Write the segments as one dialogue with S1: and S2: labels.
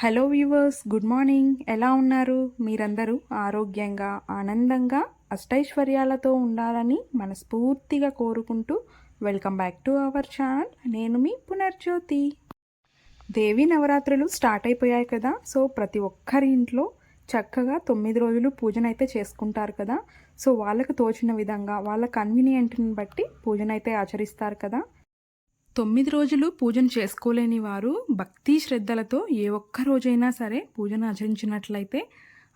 S1: Hello viewers good morning. ఎలా ఉన్నారు? మీరందరూ ఆరోగ్యంగా ఆనందంగా అష్టైశ్వర్యాలతో ఉండాలని మనస్ఫూర్తిగా కోరుకుంటూ welcome back to our channel. నేను మీ పునర్జ్యోతి. దేవి నవరాత్రులు స్టార్ట్ అయిపోయాయి కదా. సో ప్రతి ఒక్కరి ఇంట్లో చక్కగా తొమ్మిది రోజులు పూజనైతే చేసుకుంటారు కదా. సో వాళ్ళకు తోచిన విధంగా వాళ్ళ కన్వీనియంట్ని బట్టి పూజనైతే ఆచరిస్తారు కదా. తొమ్మిది రోజులు పూజను చేసుకోలేని వారు భక్తి శ్రద్ధలతో ఏ ఒక్క రోజైనా సరే పూజను ఆచరించినట్లయితే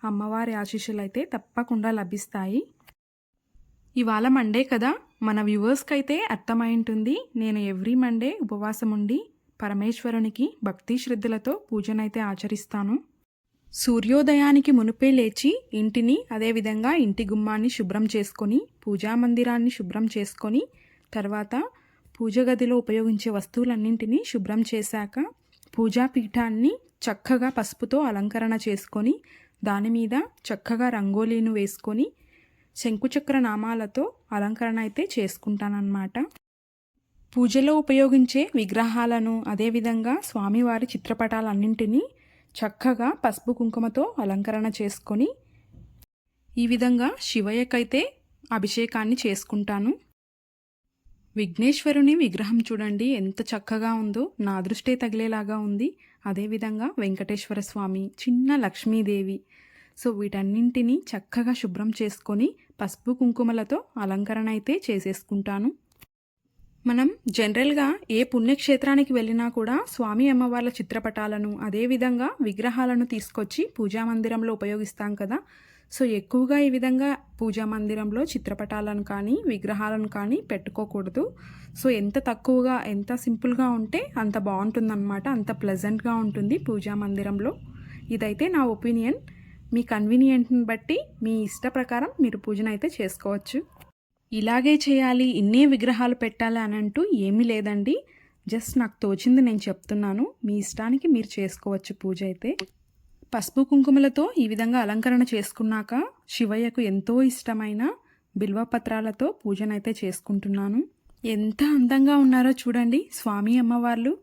S1: అమ్మవారి ఆశీస్సులు అయితే తప్పకుండా లభిస్తాయి. ఇవాళ మండే కదా మన వ్యూవర్స్కి అయితే అర్థమైంటుంది నేను ఎవ్రీ మండే ఉపవాసం ఉండి పరమేశ్వరునికి భక్తి శ్రద్ధలతో పూజనైతే ఆచరిస్తాను. సూర్యోదయానికి మునుపే లేచి ఇంటిని అదేవిధంగా ఇంటి గుమ్మాన్ని శుభ్రం చేసుకొని పూజా మందిరాన్ని శుభ్రం చేసుకొని తర్వాత పూజ గదిలో ఉపయోగించే వస్తువులన్నింటినీ శుభ్రం చేశాక పూజా పీఠాన్ని చక్కగా పసుపుతో అలంకరణ చేసుకొని దాని మీద చక్కగా రంగోలీను వేసుకొని శంకుచక్ర నామాలతో అలంకరణ అయితే చేసుకుంటానన్నమాట. పూజలో ఉపయోగించే విగ్రహాలను అదేవిధంగా స్వామివారి చిత్రపటాలన్నింటినీ చక్కగా పసుపు కుంకుమతో అలంకరణ చేసుకొని ఈ విధంగా శివయ్యకైతే అభిషేకాన్ని చేసుకుంటాను. విఘ్నేశ్వరుని విగ్రహం చూడండి ఎంత చక్కగా ఉందో. నా దృష్టే తగిలేలాగా ఉంది. అదేవిధంగా వెంకటేశ్వర స్వామి చిన్న లక్ష్మీదేవి. సో వీటన్నింటినీ చక్కగా శుభ్రం చేసుకొని పసుపు కుంకుమలతో అలంకరణ అయితే చేసేసుకుంటాను. మనం జనరల్గా ఏ పుణ్యక్షేత్రానికి వెళ్ళినా కూడా స్వామి అమ్మవార్ల చిత్రపటాలను అదేవిధంగా విగ్రహాలను తీసుకొచ్చి పూజా మందిరంలో ఉపయోగిస్తాం కదా. సో ఎక్కువగా ఈ విధంగా పూజా మందిరంలో చిత్రపటాలను కానీ విగ్రహాలను కానీ పెట్టుకోకూడదు. సో ఎంత తక్కువగా ఎంత సింపుల్గా ఉంటే అంత బాగుంటుందన్నమాట అంత ప్లెజెంట్గా ఉంటుంది పూజా మందిరంలో. ఇదైతే నా ఒపీనియన్. మీ కన్వీనియంట్ని బట్టి మీ ఇష్ట ప్రకారం మీరు పూజన అయితే చేసుకోవచ్చు. ఇలాగే చేయాలి ఇన్నే విగ్రహాలు పెట్టాలి అని అంటూ ఏమీ లేదండి. జస్ట్ నాకు తోచింది నేను చెప్తున్నాను. మీ ఇష్టానికి మీరు చేసుకోవచ్చు పూజ అయితే. పసుపు కుంకుమలతో ఈ విధంగా అలంకరణ చేసుకున్నాక శివయ్యకు ఎంతో ఇష్టమైన బిల్వపత్రాలతో పూజనైతే చేసుకుంటున్నాను. ఎంత అందంగా ఉన్నారో చూడండి స్వామి అమ్మవార్లు.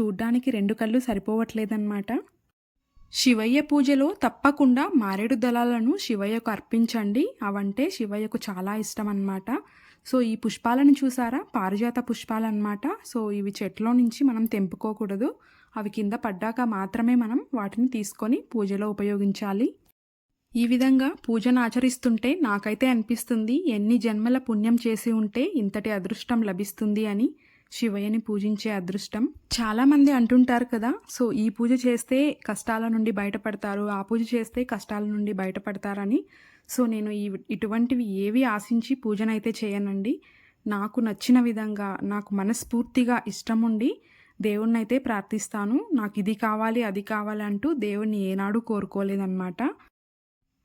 S1: చూడ్డానికి రెండు కళ్ళు సరిపోవట్లేదన్నమాట. శివయ్య పూజలో తప్పకుండా మారేడు దళాలను శివయ్యకు అర్పించండి. అవంటే శివయ్యకు చాలా ఇష్టం అన్నమాట సో ఈ పుష్పాలను చూసారా? పారిజాత పుష్పాలన్నమాట. సో ఇవి చెట్లో నుంచి మనం తెంపుకోకూడదు. అవి కింద పడ్డాక మాత్రమే మనం వాటిని తీసుకొని పూజలో ఉపయోగించాలి. ఈ విధంగా పూజను ఆచరిస్తుంటే నాకైతే అనిపిస్తుంది ఎన్ని జన్మల పుణ్యం చేసి ఉంటే ఇంతటి అదృష్టం లభిస్తుంది అని శివయ్యని పూజించే అదృష్టం. చాలామంది అంటుంటారు కదా సో ఈ పూజ చేస్తే కష్టాల నుండి బయటపడతారు ఆ పూజ చేస్తే కష్టాల నుండి బయటపడతారని. సో నేను ఈ ఇటువంటివి ఏవి ఆశించి పూజనైతే చేయనండి. నాకు నచ్చిన విధంగా నాకు మనస్ఫూర్తిగా ఇష్టం ఉండి దేవుణ్ణి అయితే ప్రార్థిస్తాను. నాకు ఇది కావాలి అది కావాలి అంటూ దేవుణ్ణి ఏనాడు కోరుకోలేదన్నమాట.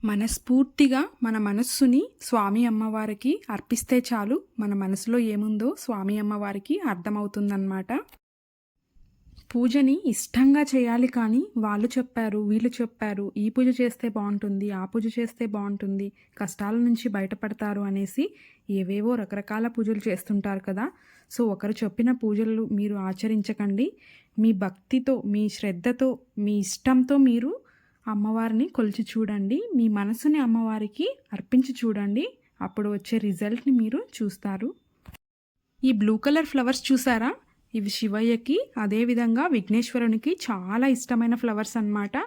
S1: మనస్ఫూర్తిగా మన మనస్సుని స్వామి అమ్మవారికి అర్పిస్తే చాలు. మన మనసులో ఏముందో స్వామి అమ్మవారికి అర్థమవుతుందన్నమాట. పూజని ఇష్టంగా చేయాలి కానీ వాళ్ళు చెప్పారు వీళ్ళు చెప్పారు ఈ పూజ చేస్తే బాగుంటుంది ఆ పూజ చేస్తే బాగుంటుంది కష్టాల నుంచి బయటపడతారు అనేసి ఏవేవో రకరకాల పూజలు చేస్తుంటారు కదా. సో ఒకరు చెప్పిన పూజలు మీరు ఆచరించకండి. మీ భక్తితో మీ శ్రద్ధతో మీ ఇష్టంతో మీరు అమ్మవారిని కొలిచి చూడండి. మీ మనసుని అమ్మవారికి అర్పించి చూడండి. అప్పుడు వచ్చే రిజల్ట్ని మీరు చూస్తారు. ఈ బ్లూ కలర్ ఫ్లవర్స్ చూసారా? ఇవి శివయ్యకి అదేవిధంగా విఘ్నేశ్వరునికి చాలా ఇష్టమైన ఫ్లవర్స్ అన్నమాట.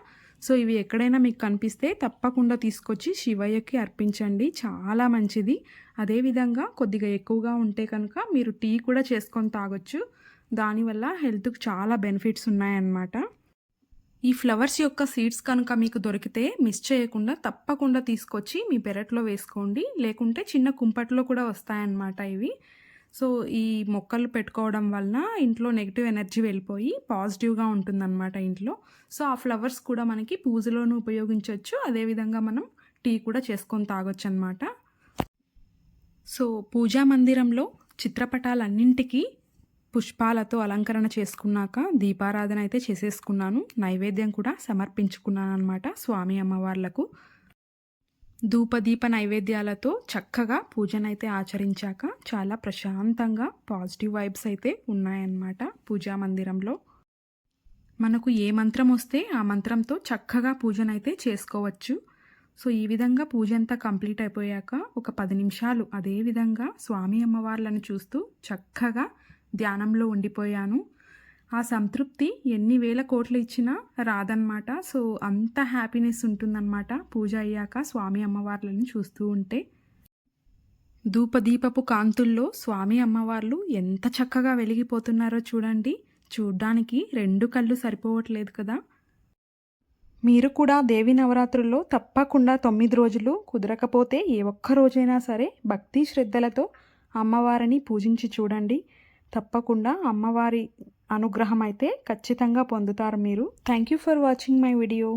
S1: సో ఇవి ఎక్కడైనా మీకు కనిపిస్తే తప్పకుండా తీసుకొచ్చి శివయ్యకి అర్పించండి. చాలా మంచిది. అదేవిధంగా కొద్దిగా ఎక్కువగా ఉంటే కనుక మీరు టీ కూడా చేసుకొని తాగొచ్చు. దానివల్ల హెల్త్కి చాలా బెనిఫిట్స్ ఉన్నాయన్నమాట. ఈ ఫ్లవర్స్ యొక్క సీడ్స్ కనుక మీకు దొరికితే మిస్ చేయకుండా తప్పకుండా తీసుకొచ్చి మీ పెరట్లో వేసుకోండి. లేకుంటే చిన్న కుంపట్లో కూడా వస్తాయన్నమాట ఇవి. సో ఈ మొక్కలు పెట్టుకోవడం వలన ఇంట్లో నెగిటివ్ ఎనర్జీ వెళ్ళిపోయి పాజిటివ్గా ఉంటుందన్నమాట ఇంట్లో. సో ఆ ఫ్లవర్స్ కూడా మనకి పూజలోనూ ఉపయోగించవచ్చు అదేవిధంగా మనం టీ కూడా చేసుకొని తాగొచ్చు అనమాట సో పూజా మందిరంలో చిత్రపటాలన్నింటికి పుష్పాలతో అలంకరణ చేసుకున్నాక దీపారాధన అయితే చేసేసుకున్నాను. నైవేద్యం కూడా సమర్పించుకున్నాను అనమాట స్వామి అమ్మవార్లకు. ధూపదీప నైవేద్యాలతో చక్కగా పూజనైతే ఆచరించాక చాలా ప్రశాంతంగా పాజిటివ్ వైబ్స్ అయితే ఉన్నాయన్నమాట పూజా మందిరంలో. మనకు ఏ మంత్రం వస్తే ఆ మంత్రంతో చక్కగా పూజనైతే చేసుకోవచ్చు. సో ఈ విధంగా పూజ అంతా కంప్లీట్ అయిపోయాక ఒక పది నిమిషాలు అదే విధంగా స్వామి అమ్మవార్లను చూస్తూ చక్కగా ధ్యానంలో ఉండిపోయాను. ఆ సంతృప్తి ఎన్ని వేల కోట్లు ఇచ్చినా రాదన్నమాట. సో అంత హ్యాపీనెస్ ఉంటుందన్నమాట పూజ అయ్యాక స్వామి అమ్మవార్లను చూస్తూ ఉంటే. ధూపదీపపు కాంతుల్లో స్వామి అమ్మవార్లు ఎంత చక్కగా వెలిగిపోతున్నారో చూడండి. చూడ్డానికి రెండు కళ్ళు సరిపోవట్లేదు కదా. మీరు కూడా దేవి నవరాత్రుల్లో తప్పకుండా తొమ్మిది రోజులు కుదరకపోతే ఏ ఒక్క రోజైనా సరే భక్తి శ్రద్ధలతో అమ్మవారిని పూజించి చూడండి. తప్పకుండా అమ్మవారి అనుగ్రహం అయితే ఖచ్చితంగా పొందుతారు మీరు. Thank you for watching my video